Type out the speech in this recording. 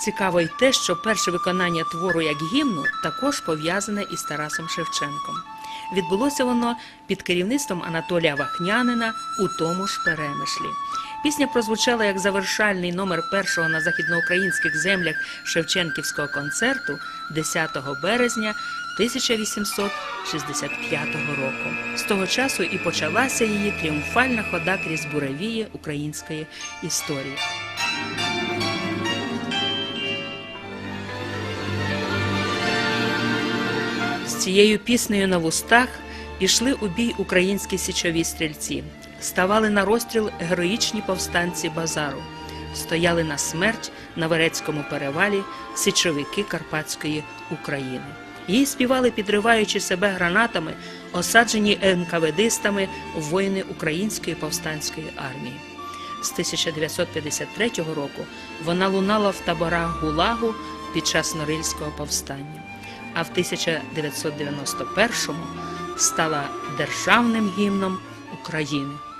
Цікаво й те, що перше виконання твору як гімну також пов'язане із Тарасом Шевченком. Відбулося воно під керівництвом Анатолія Вахнянина у тому ж перемишлі. Пісня прозвучала як завершальний номер першого на західноукраїнських землях Шевченківського концерту 10 березня 1865 року. З того часу і почалася її тріумфальна хода крізь буревії української історії. Цією піснею на вустах пішли у бій українські січові стрільці, ставали на розстріл героїчні повстанці базару, стояли на смерть на Верецькому перевалі січовики Карпатської України. Її співали, підриваючи себе гранатами, осаджені НКВДистами воїни Української повстанської армії. З 1953 року вона лунала в таборах Гулагу під час Норильського повстання, а в 1991 стала державним гімном України.